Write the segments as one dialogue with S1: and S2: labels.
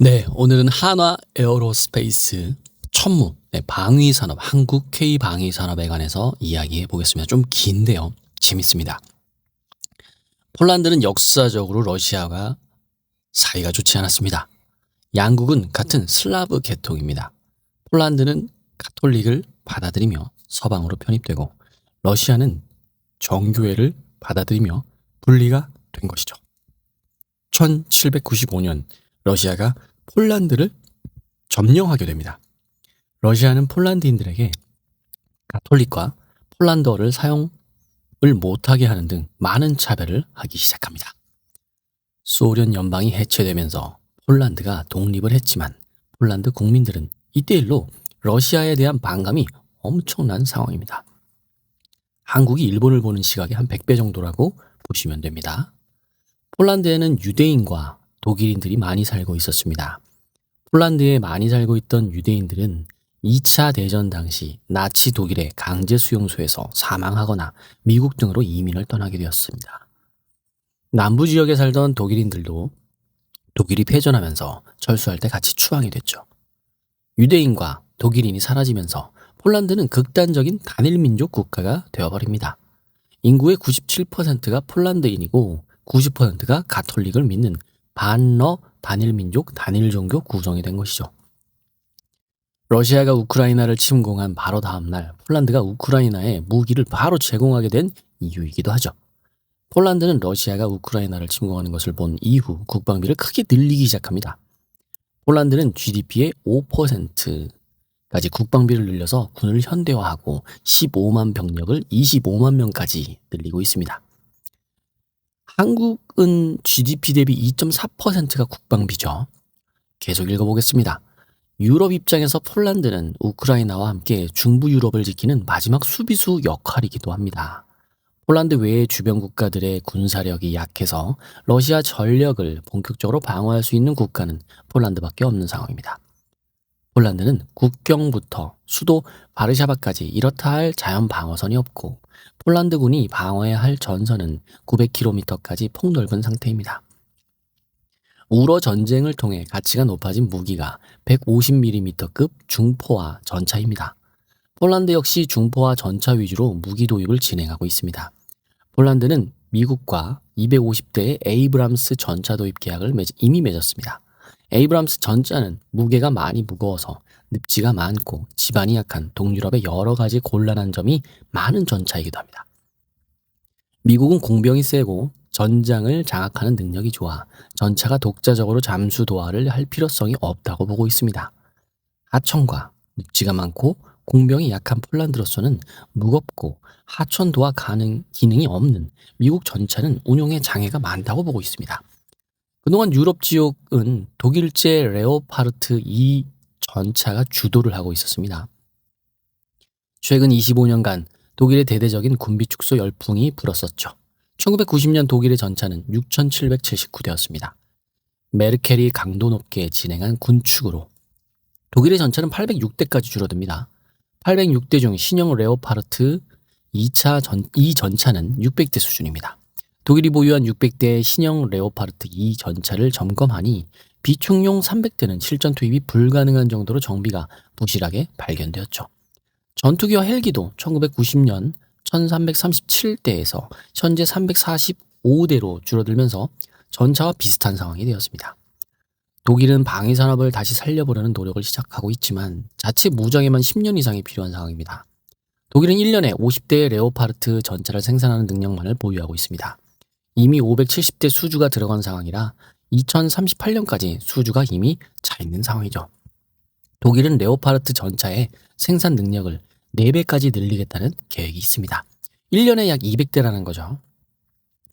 S1: 네, 오늘은 한화 에어로스페이스 천무 네, 방위 산업 한국 K 방위 산업에 관해서 이야기해 보겠습니다. 좀 긴데요. 재밌습니다. 폴란드는 역사적으로 러시아가 사이가 좋지 않았습니다. 양국은 같은 슬라브 계통입니다. 폴란드는 가톨릭을 받아들이며 서방으로 편입되고 러시아는 정교회를 받아들이며 분리가 된 것이죠. 1795년 러시아가 폴란드를 점령하게 됩니다. 러시아는 폴란드인들에게 가톨릭과 폴란드어를 사용을 못하게 하는 등 많은 차별을 하기 시작합니다. 소련 연방이 해체되면서 폴란드가 독립을 했지만 폴란드 국민들은 이때 일로 러시아에 대한 반감이 엄청난 상황입니다. 한국이 일본을 보는 시각의 한 100배 정도라고 보시면 됩니다. 폴란드에는 유대인과 독일인들이 많이 살고 있었습니다. 폴란드에 많이 살고 있던 유대인들은 2차 대전 당시 나치 독일의 강제 수용소에서 사망하거나 미국 등으로 이민을 떠나게 되었습니다. 남부 지역에 살던 독일인들도 독일이 패전하면서 철수할 때 같이 추방이 됐죠. 유대인과 독일인이 사라지면서 폴란드는 극단적인 단일 민족 국가가 되어버립니다. 인구의 97%가 폴란드인이고 90%가 가톨릭을 믿는 반러 단일 민족 단일 종교 구성이 된 것이죠. 러시아가 우크라이나를 침공한 바로 다음 날 폴란드가 우크라이나에 무기를 바로 제공하게 된 이유이기도 하죠. 폴란드는 러시아가 우크라이나를 침공하는 것을 본 이후 국방비를 크게 늘리기 시작합니다. 폴란드는 GDP의 5%까지 국방비를 늘려서 군을 현대화하고 15만 병력을 25만 명까지 늘리고 있습니다. 한국은 GDP 대비 2.4%가 국방비죠. 계속 읽어보겠습니다. 유럽 입장에서 폴란드는 우크라이나와 함께 중부 유럽을 지키는 마지막 수비수 역할이기도 합니다. 폴란드 외의 주변 국가들의 군사력이 약해서 러시아 전력을 본격적으로 방어할 수 있는 국가는 폴란드밖에 없는 상황입니다. 폴란드는 국경부터 수도 바르샤바까지 이렇다 할 자연 방어선이 없고 폴란드군이 방어해야 할 전선은 900km까지 폭넓은 상태입니다. 우러 전쟁을 통해 가치가 높아진 무기가 150mm급 중포화 전차입니다. 폴란드 역시 중포화 전차 위주로 무기 도입을 진행하고 있습니다. 폴란드는 미국과 250대의 에이브람스 전차 도입 계약을 이미 맺었습니다. 에이브람스 전차는 무게가 많이 무거워서 늪지가 많고 지반이 약한 동유럽의 여러 가지 곤란한 점이 많은 전차이기도 합니다. 미국은 공병이 세고 전장을 장악하는 능력이 좋아 전차가 독자적으로 잠수 도하를 할 필요성이 없다고 보고 있습니다. 하천과 늪지가 많고 공병이 약한 폴란드로서는 무겁고 하천 도하 가능 기능이 없는 미국 전차는 운용에 장애가 많다고 보고 있습니다. 그동안 유럽 지역은 독일제 레오파르트 2 전차가 주도를 하고 있었습니다. 최근 25년간 독일의 대대적인 군비 축소 열풍이 불었었죠. 1990년 독일의 전차는 6,779대였습니다. 메르켈이 강도 높게 진행한 군축으로 독일의 전차는 806대까지 줄어듭니다. 806대 중 신형 레오파르트 2차 전, 이 전차는 600대 수준입니다. 독일이 보유한 600대의 신형 레오파르트 2 전차를 점검하니 비축용 300대는 실전 투입이 불가능한 정도로 정비가 부실하게 발견되었죠. 전투기와 헬기도 1990년 1337대에서 현재 345대로 줄어들면서 전차와 비슷한 상황이 되었습니다. 독일은 방위 산업을 다시 살려보려는 노력을 시작하고 있지만 자체 무장에만 10년 이상이 필요한 상황입니다. 독일은 1년에 50대의 레오파르트 전차를 생산하는 능력만을 보유하고 있습니다. 이미 570대 수주가 들어간 상황이라 2038년까지 수주가 이미 차 있는 상황이죠. 독일은 레오파르트 전차의 생산 능력을 4배까지 늘리겠다는 계획이 있습니다. 1년에 약 200대라는 거죠.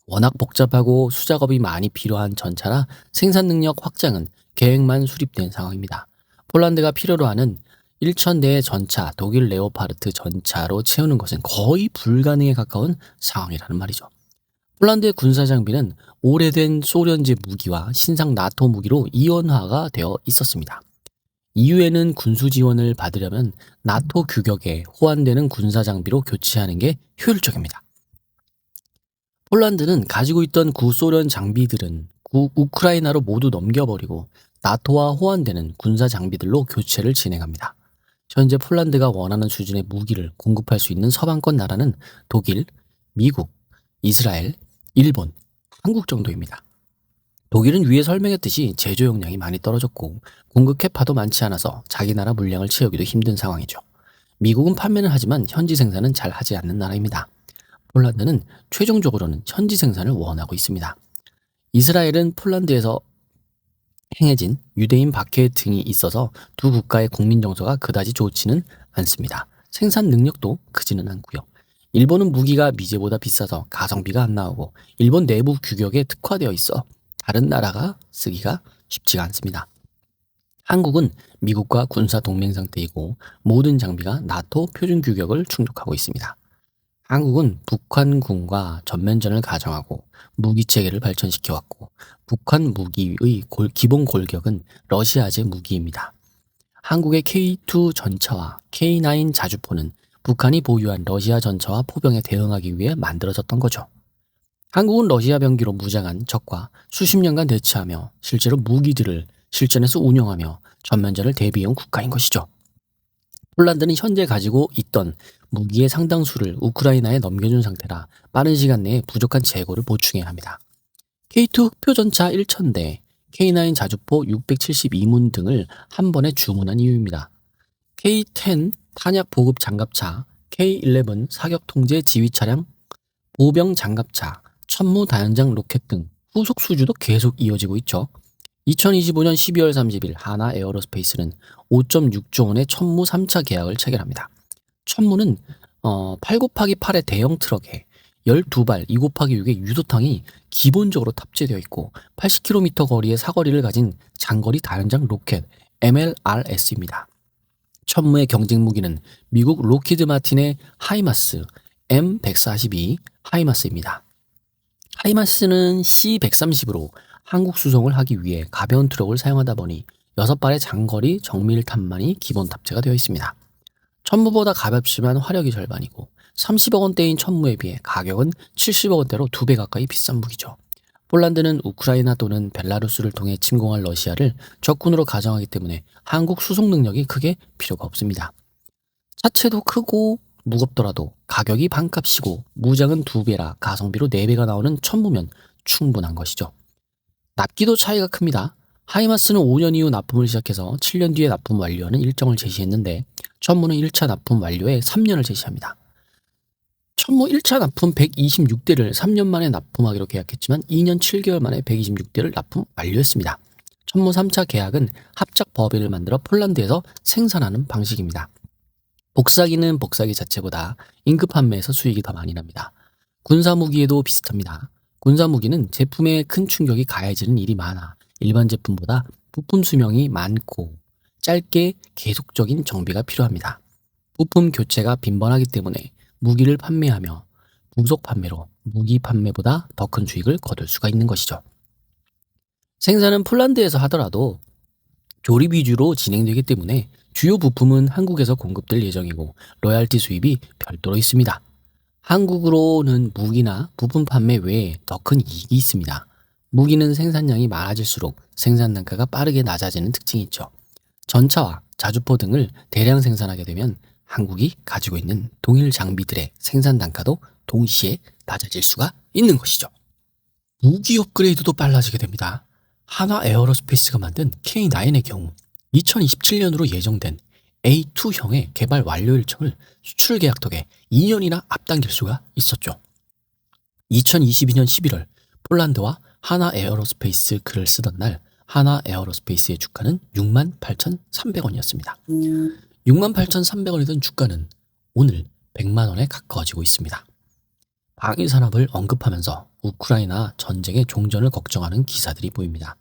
S1: 워낙 복잡하고 수작업이 많이 필요한 전차라 생산 능력 확장은 계획만 수립된 상황입니다. 폴란드가 필요로 하는 1,000대의 전차, 독일 레오파르트 전차로 채우는 것은 거의 불가능에 가까운 상황이라는 말이죠. 폴란드의 군사 장비는 오래된 소련제 무기와 신상 나토 무기로 이원화가 되어 있었습니다. 이후에는 군수 지원을 받으려면 나토 규격에 호환되는 군사 장비로 교체하는 게 효율적입니다. 폴란드는 가지고 있던 구소련 장비들은 구- 우크라이나로 모두 넘겨버리고 나토와 호환되는 군사 장비들로 교체를 진행합니다. 현재 폴란드가 원하는 수준의 무기를 공급할 수 있는 서방권 나라는 독일, 미국, 이스라엘, 일본, 한국 정도입니다. 독일은 위에 설명했듯이 제조 역량이 많이 떨어졌고 공급 캐파도 많지 않아서 자기 나라 물량을 채우기도 힘든 상황이죠. 미국은 판매는 하지만 현지 생산은 잘 하지 않는 나라입니다. 폴란드는 최종적으로는 현지 생산을 원하고 있습니다. 이스라엘은 폴란드에서 행해진 유대인 박해 등이 있어서 두 국가의 국민 정서가 그다지 좋지는 않습니다. 생산 능력도 크지는 않고요. 일본은 무기가 미제보다 비싸서 가성비가 안 나오고 일본 내부 규격에 특화되어 있어 다른 나라가 쓰기가 쉽지가 않습니다. 한국은 미국과 군사 동맹 상태이고 모든 장비가 나토 표준 규격을 충족하고 있습니다. 한국은 북한군과 전면전을 가정하고 무기 체계를 발전시켜 왔고 북한 무기의 골- 기본 골격은 러시아제 무기입니다. 한국의 K2 전차와 K9 자주포는 북한이 보유한 러시아 전차와 포병에 대응하기 위해 만들어졌던 거죠. 한국은 러시아 병기로 무장한 적과 수십 년간 대치하며 실제로 무기들을 실전에서 운영하며 전면전을 대비해온 국가인 것이죠. 폴란드는 현재 가지고 있던 무기의 상당수를 우크라이나에 넘겨준 상태라 빠른 시간 내에 부족한 재고를 보충해야 합니다. K2 흑표 전차 1,000대, K9 자주포 672문 등을 한 번에 주문한 이유입니다. K10 탄약 보급 장갑차, K11 사격 통제 지휘 차량, 보병 장갑차, 천무 다연장 로켓 등 후속 수주도 계속 이어지고 있죠. 2025년 12월 30일 하나 에어로스페이스는 5.6조 원의 천무 3차 계약을 체결합니다. 천무는 어, 8 곱하기 8의 대형 트럭에 12발 2 곱하기 6의 유도탄이 기본적으로 탑재되어 있고 80km 거리의 사거리를 가진 장거리 다연장 로켓 MLRS입니다. 천무의 경쟁 무기는 미국 로키드 마틴의 하이마스 M142 하이마스입니다. 하이마스는 C130으로 한국 수송을 하기 위해 가벼운 트럭을 사용하다 보니 6발의 장거리 정밀 탄만이 기본 탑재가 되어 있습니다. 천무보다 가볍지만 화력이 절반이고 30억 원대인 천무에 비해 가격은 70억 원대로 두배 가까이 비싼 무기죠. 폴란드는 우크라이나 또는 벨라루스를 통해 침공할 러시아를 적군으로 가정하기 때문에 한국 수송 능력이 크게 필요가 없습니다. 차체도 크고 무겁더라도 가격이 반값이고 무장은 두 배라 가성비로 네 배가 나오는 천무면 충분한 것이죠. 납기도 차이가 큽니다. 하이마스는 5년 이후 납품을 시작해서 7년 뒤에 납품 완료하는 일정을 제시했는데 천무는 1차 납품 완료에 3년을 제시합니다. 천무 1차 납품 126대를 3년 만에 납품하기로 계약했지만 2년 7개월 만에 126대를 납품 완료했습니다. 천무 3차 계약은 합작 법인을 만들어 폴란드에서 생산하는 방식입니다. 복사기는 복사기 자체보다 잉크 판매에서 수익이 더 많이 납니다. 군사 무기에도 비슷합니다. 군사 무기는 제품에 큰 충격이 가해지는 일이 많아 일반 제품보다 부품 수명이 많고 짧게 계속적인 정비가 필요합니다. 부품 교체가 빈번하기 때문에 무기를 판매하며 부속 판매로 무기 판매보다 더 큰 수익을 거둘 수가 있는 것이죠. 생산은 폴란드에서 하더라도 조립 위주로 진행되기 때문에 주요 부품은 한국에서 공급될 예정이고 로얄티 수입이 별도로 있습니다. 한국으로는 무기나 부품 판매 외에 더 큰 이익이 있습니다. 무기는 생산량이 많아질수록 생산 단가가 빠르게 낮아지는 특징이 있죠. 전차와 자주포 등을 대량 생산하게 되면 한국이 가지고 있는 동일 장비들의 생산 단가도 동시에 낮아질 수가 있는 것이죠. 무기 업그레이드도 빨라지게 됩니다. 하나 에어로스페이스가 만든 K9의 경우 2027년으로 예정된 A2형의 개발 완료 일정을 수출 계약 덕에 2년이나 앞당길 수가 있었죠. 2022년 11월 폴란드와 하나 에어로스페이스 글을 쓰던 날 하나 에어로스페이스의 주가는 68,300원이었습니다. 68,300원이던 주가는 오늘 100만 원에 가까워지고 있습니다. 방위 산업을 언급하면서 우크라이나 전쟁의 종전을 걱정하는 기사들이 보입니다.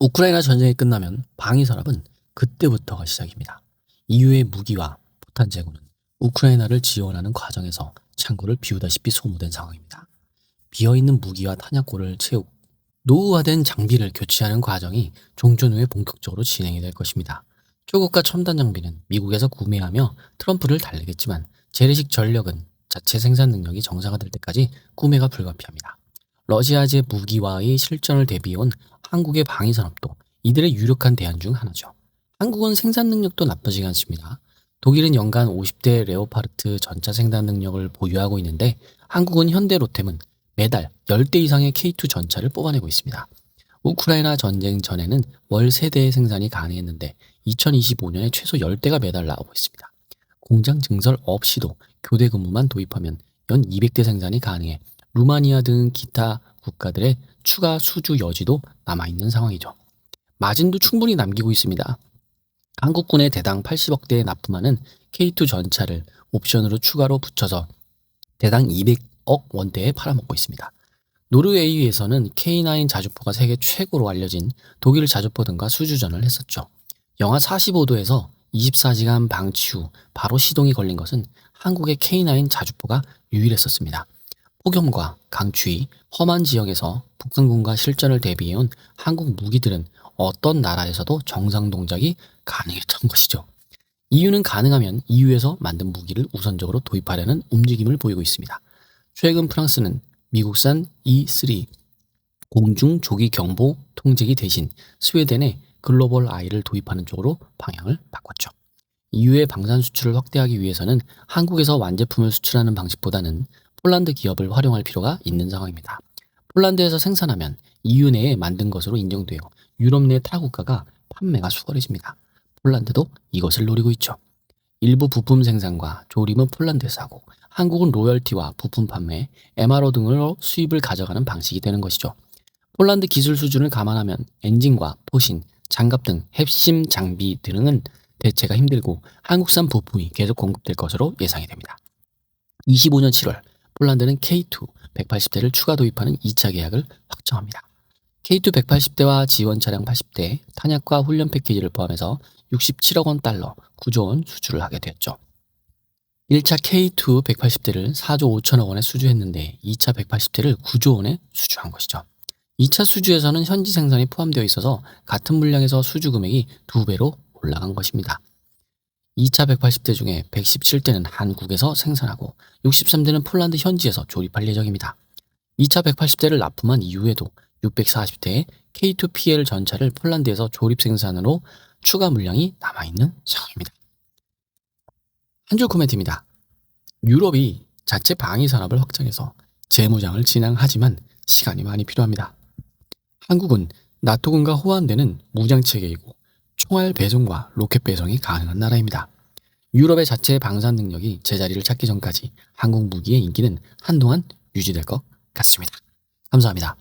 S1: 우크라이나 전쟁이 끝나면 방위 산업은 그때부터가 시작입니다. 이후의 무기와 포탄 재고는 우크라이나를 지원하는 과정에서 창고를 비우다시피 소모된 상황입니다. 비어있는 무기와 탄약고를 채우고 노후화된 장비를 교체하는 과정이 종전 후에 본격적으로 진행이 될 것입니다. 초고가 첨단 장비는 미국에서 구매하며 트럼프를 달래겠지만 재래식 전력은 자체 생산 능력이 정상화될 때까지 구매가 불가피합니다. 러시아제 무기와의 실전을 대비해온 한국의 방위산업도 이들의 유력한 대안 중 하나죠. 한국은 생산 능력도 나쁘지 않습니다. 독일은 연간 50대 레오파르트 전차 생산 능력을 보유하고 있는데 한국은 현대 로템은 매달 10대 이상의 K2 전차를 뽑아내고 있습니다. 우크라이나 전쟁 전에는 월 3대의 생산이 가능했는데 2025년에 최소 10대가 매달 나오고 있습니다. 공장 증설 없이도 교대 근무만 도입하면 연 200대 생산이 가능해 루마니아 등 기타 국가들의 추가 수주 여지도 남아있는 상황이죠. 마진도 충분히 남기고 있습니다. 한국군의 대당 80억대에 납품하는 K2 전차를 옵션으로 추가로 붙여서 대당 200억 원대에 팔아먹고 있습니다. 노르웨이에서는 K9 자주포가 세계 최고로 알려진 독일 자주포 등과 수주전을 했었죠. 영하 45도에서 24시간 방치 후 바로 시동이 걸린 것은 한국의 K9 자주포가 유일했었습니다. 폭염과 강추위, 험한 지역에서 북상군과 실전을 대비해온 한국 무기들은 어떤 나라에서도 정상 동작이 가능했던 것이죠. EU는 가능하면 EU에서 만든 무기를 우선적으로 도입하려는 움직임을 보이고 있습니다. 최근 프랑스는 미국산 E3 공중 조기 경보 통제기 대신 스웨덴에 글로벌 아이를 도입하는 쪽으로 방향을 바꿨죠. EU의 방산 수출을 확대하기 위해서는 한국에서 완제품을 수출하는 방식보다는 폴란드 기업을 활용할 필요가 있는 상황입니다. 폴란드에서 생산하면 EU 내에 만든 것으로 인정되어 유럽 내 타 국가가 판매가 수월해집니다. 폴란드도 이것을 노리고 있죠. 일부 부품 생산과 조림은 폴란드에서 하고 한국은 로열티와 부품 판매, MRO 등으로 수입을 가져가는 방식이 되는 것이죠. 폴란드 기술 수준을 감안하면 엔진과 포신, 장갑 등 핵심 장비 등은 대체가 힘들고 한국산 부품이 계속 공급될 것으로 예상이 됩니다. 25년 7월 폴란드는 K2 180대를 추가 도입하는 2차 계약을 확정합니다. K2 180대와 지원 차량 80대, 탄약과 훈련 패키지를 포함해서 67억 원 달러, 9조 원 수주를 하게 되었죠. 1차 K2 180대를 4조 5천억 원에 수주했는데 2차 180대를 9조 원에 수주한 것이죠. 2차 수주에서는 현지 생산이 포함되어 있어서 같은 물량에서 수주 금액이 두 배로 올라간 것입니다. 2차 180대 중에 117대는 한국에서 생산하고 63대는 폴란드 현지에서 조립할 예정입니다. 2차 180대를 납품한 이후에도 640대의 K2PL 전차를 폴란드에서 조립 생산으로 추가 물량이 남아있는 상황입니다. 한 줄 코멘트입니다. 유럽이 자체 방위 산업을 확장해서 재무장을 진행하지만 시간이 많이 필요합니다. 한국은 나토군과 호환되는 무장 체계이고 총알 배송과 로켓 배송이 가능한 나라입니다. 유럽의 자체 방산 능력이 제자리를 찾기 전까지 한국 무기의 인기는 한동안 유지될 것 같습니다. 감사합니다.